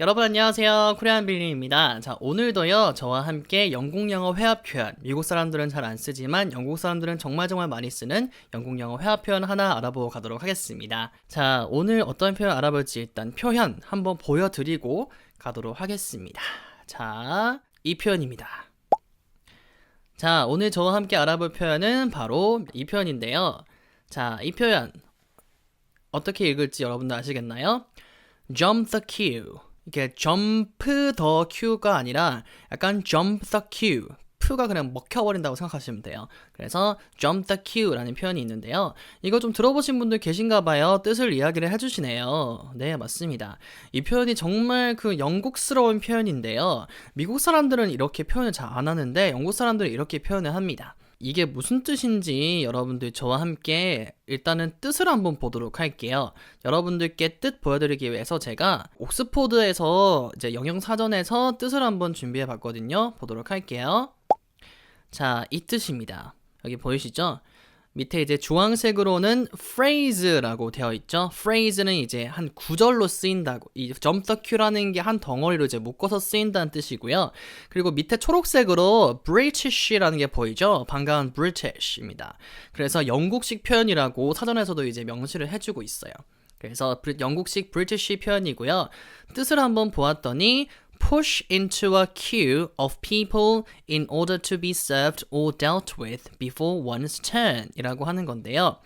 여러분 안녕하세요. 코리안 빌리입니다. 자, 오늘도요, 저와 함께 영국 영어 회화 표현, 미국 사람들은 잘 안 쓰지만 영국 사람들은 정말 정말 많이 쓰는 영국 영어 회화 표현 하나 알아보고 가도록 하겠습니다. 자, 오늘 어떤 표현 알아볼지 일단 표현 한번 보여 드리고 가도록 하겠습니다. 자, 이 표현입니다. 자, 오늘 저와 함께 알아볼 표현은 바로 이 표현인데요. 자, 이 표현 어떻게 읽을지 여러분들 아시겠나요? jump the queue. 이게 jump the queue가 아니라 약간 jump the queue. 푸가 그냥 먹혀버린다고 생각하시면 돼요. 그래서 jump the queue라는 표현이 있는데요. 이거 좀 들어보신 분들 계신가 봐요. 뜻을 이야기를 해주시네요. 네, 맞습니다. 이 표현이 정말 그 영국스러운 표현인데요. 미국 사람들은 이렇게 표현을 잘 안 하는데 영국 사람들은 이렇게 표현을 합니다. 이게 무슨 뜻인지 여러분들 저와 함께 일단은 뜻을 한번 보도록 할게요. 여러분들께 뜻 보여드리기 위해서 제가 옥스포드에서 이제 영영사전에서 뜻을 한번 준비해 봤거든요. 보도록 할게요. 자, 이 뜻입니다. 여기 보이시죠? 밑에 이제 주황색으로는 phrase라고 되어 있죠. phrase는 이제 한 구절로 쓰인다고. 이 jump the queue라는 게 한 덩어리로 이제 묶어서 쓰인다는 뜻이고요. 그리고 밑에 초록색으로 British라는 게 보이죠. 반가운 British입니다. 그래서 영국식 표현이라고 사전에서도 이제 명시를 해주고 있어요. 그래서 브리- 영국식 British 표현이고요. 뜻을 한번 보았더니 push into a queue of people in order to be served or dealt with before one's turn 이라고 하는 건데요.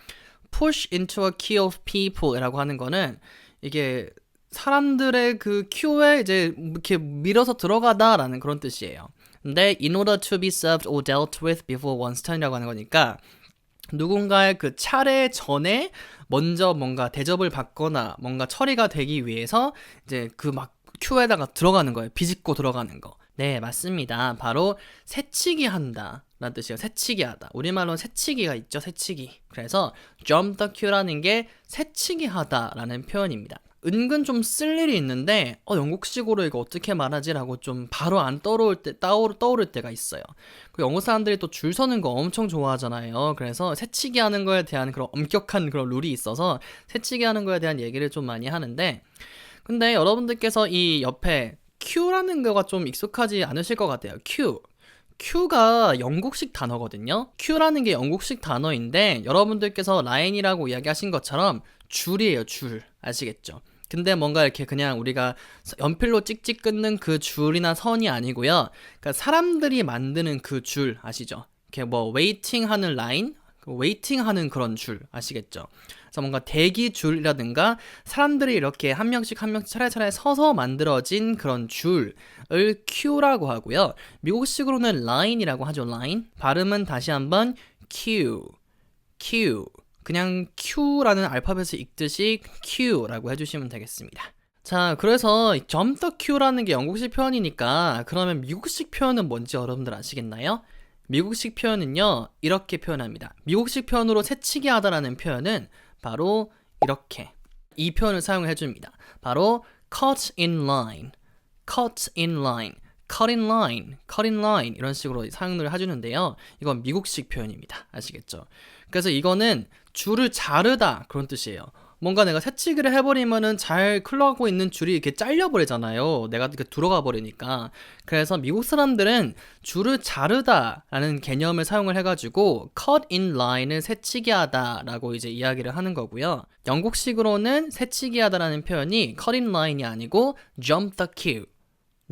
push into a queue of people 이라고 하는 거는 이게 사람들의 그 큐에 이제 이렇게 밀어서 들어가다라는 그런 뜻이에요. 근데 in order to be served or dealt with before one's turn이라고 하는 거니까 누군가의 그 차례 전에 먼저 뭔가 대접을 받거나 뭔가 처리가 되기 위해서 이제 그 막 큐에다가 들어가는 거예요. 비집고 들어가는 거. 네, 맞습니다. 바로 새치기 한다. 라는 뜻이에요. 새치기 하다. 우리말로는 새치기가 있죠. 새치기. 그래서 jump the queue라는 게 새치기 하다라는 표현입니다. 은근 좀 쓸 일이 있는데 어 영국식으로 이거 어떻게 말하지라고 좀 바로 안 떠오를 때 떠오를, 떠오를 때가 있어요. 그 영어 사람들이 또 줄 서는 거 엄청 좋아하잖아요. 그래서 새치기 하는 거에 대한 그런 엄격한 그런 룰이 있어서 새치기 하는 거에 대한 얘기를 좀 많이 하는데 근데 여러분들께서 이 옆에 Q라는 거가 좀 익숙하지 않으실 것 같아요. Q. Q가 영국식 단어거든요. Q라는 게 영국식 단어인데 여러분들께서 라인이라고 이야기하신 것처럼 줄이에요, 줄. 아시겠죠? 근데 뭔가 이렇게 그냥 우리가 연필로 찍찍 끊는 그 줄이나 선이 아니고요. 그러니까 사람들이 만드는 그 줄 아시죠? 이렇게 뭐 웨이팅 하는 라인, 웨이팅 하는 그런 줄 아시겠죠? 그래서 뭔가 대기 줄이라든가 사람들이 이렇게 한 명씩 한 명씩 차례차례 서서 만들어진 그런 줄을 Q라고 하고요. 미국식으로는 line이라고 하죠. line. 발음은 다시 한번 Q, Q. 그냥 Q라는 알파벳을 읽듯이 Q라고 해주시면 되겠습니다. 자, 그래서 jump the queue라는 게 영국식 표현이니까 그러면 미국식 표현은 뭔지 여러분들 아시겠나요? 미국식 표현은요 이렇게 표현합니다. 미국식 표현으로 새치기 하다라는 표현은 바로 이렇게 이 표현을 사용해 줍니다. 바로 cut in line, cut in line, cut in line, cut in line 이런 식으로 사용을 해주는데요. 이건 미국식 표현입니다. 아시겠죠? 그래서 이거는 줄을 자르다 그런 뜻이에요. 뭔가 내가 새치기를 해버리면은 잘 흘러가고 있는 줄이 이렇게 잘려버리잖아요. 내가 이렇게 들어가 버리니까. 그래서 미국 사람들은 줄을 자르다라는 개념을 사용을 해가지고 cut in line을 새치기 하다라고 이제 이야기를 하는 거고요. 영국식으로는 새치기 하다라는 표현이 cut in line이 아니고 jump the queue,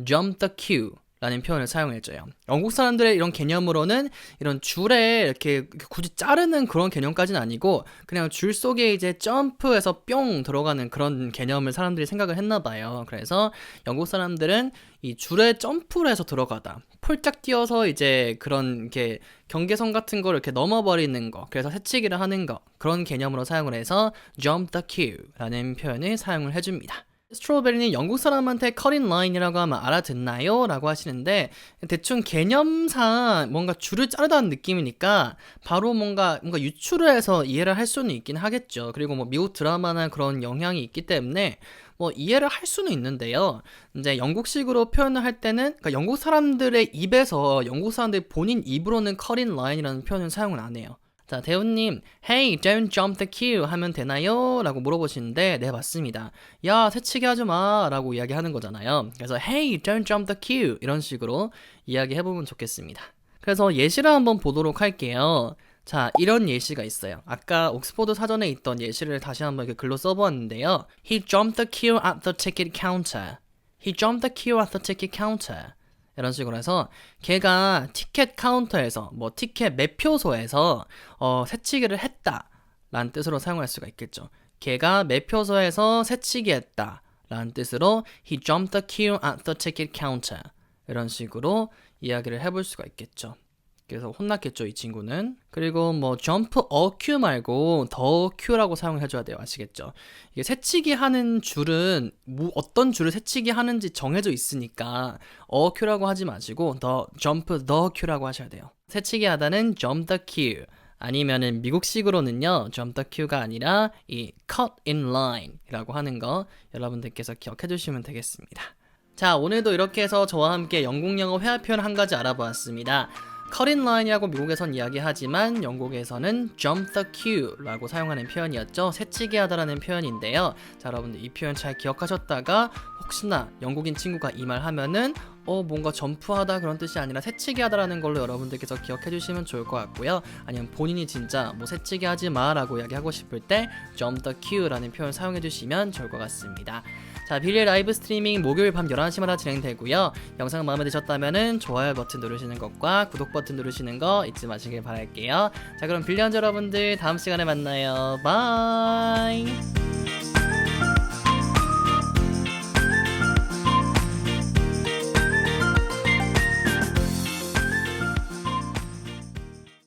jump the queue. 라는 표현을 사용해줘요. 영국 사람들의 이런 개념으로는 이런 줄에 이렇게 굳이 자르는 그런 개념까지는 아니고 그냥 줄 속에 이제 점프해서 뿅 들어가는 그런 개념을 사람들이 생각을 했나 봐요. 그래서 영국 사람들은 이 줄에 점프를 해서 들어가다. 폴짝 뛰어서 이제 그런 게 경계선 같은 걸 이렇게 넘어버리는 거. 그래서 새치기를 하는 거. 그런 개념으로 사용을 해서 jump the queue라는 표현을 사용을 해줍니다. 스트로베리는 영국 사람한테 in line이라고 하면 알아듣나요? 라고 하시는데 대충 개념상 뭔가 줄을 자르다는 느낌이니까 바로 뭔가 뭔가 유추를 해서 이해를 할 수는 있긴 하겠죠. 그리고 뭐 미국 드라마나 그런 영향이 있기 때문에 뭐 이해를 할 수는 있는데요. 이제 영국식으로 표현을 할 때는 그러니까 영국 사람들의 입에서 영국 사람들 본인 입으로는 in line이라는 표현을 사용을 안 해요. 자, 대훈님, Hey, don't jump the queue 하면 되나요? 라고 물어보시는데, 네, 맞습니다. 야, 새치기 하지 마. 라고 이야기하는 거잖아요. 그래서, Hey, don't jump the queue. 이런 식으로 이야기해보면 좋겠습니다. 그래서 예시를 한번 보도록 할게요. 자, 이런 예시가 있어요. 아까 옥스포드 사전에 있던 예시를 다시 한번 이렇게 글로 써보았는데요. He jumped the queue at the ticket counter. He jumped the queue at the ticket counter. 이런 식으로 해서 걔가 티켓 카운터에서 뭐 티켓 매표소에서 어, 새치기를 했다 라는 뜻으로 사용할 수가 있겠죠. 걔가 매표소에서 새치기 했다 라는 뜻으로 he jumped the queue at the ticket counter 이런 식으로 이야기를 해볼 수가 있겠죠. 그래서 혼났겠죠 이 친구는? 그리고 뭐 a queue 말고 the queue라고 사용해 줘야 돼요. 아시겠죠? 이게 새치기 하는 줄은 뭐 어떤 줄을 새치기 하는지 정해져 있으니까 queue라고 하지 마시고 the jump the queue라고 하셔야 돼요. 새치기 하다는 jump 아니면은 미국식으로는요 jump the queue가 아니라 이 cut in line이라고 하는 거 여러분들께서 기억해 주시면 되겠습니다. 자 오늘도 이렇게 해서 저와 함께 영국 영어 회화 표현 한 가지 알아보았습니다 cut in line이라고 미국에선 이야기하지만 영국에서는 jump the queue라고 사용하는 표현이었죠. 새치기 하다라는 표현인데요. 자, 여러분들 이 표현 잘 기억하셨다가 혹시나 영국인 친구가 이 말 하면은 어 뭔가 점프하다 그런 뜻이 아니라 새치기 하다라는 걸로 여러분들께서 기억해 주시면 좋을 것 같고요. 아니면 본인이 진짜 뭐 새치기 하지 마라고 이야기하고 싶을 때 jump the queue라는 표현 사용해 주시면 좋을 것 같습니다. 자, 빌리의 라이브 스트리밍 목요일 밤 11시마다 진행되고요. 영상 마음에 드셨다면은 좋아요 버튼 누르시는 것과 구독 버튼 누르시는 거 잊지 마시길 바랄게요. 자, 그럼 빌리언즈 여러분들 다음 시간에 만나요. 바이.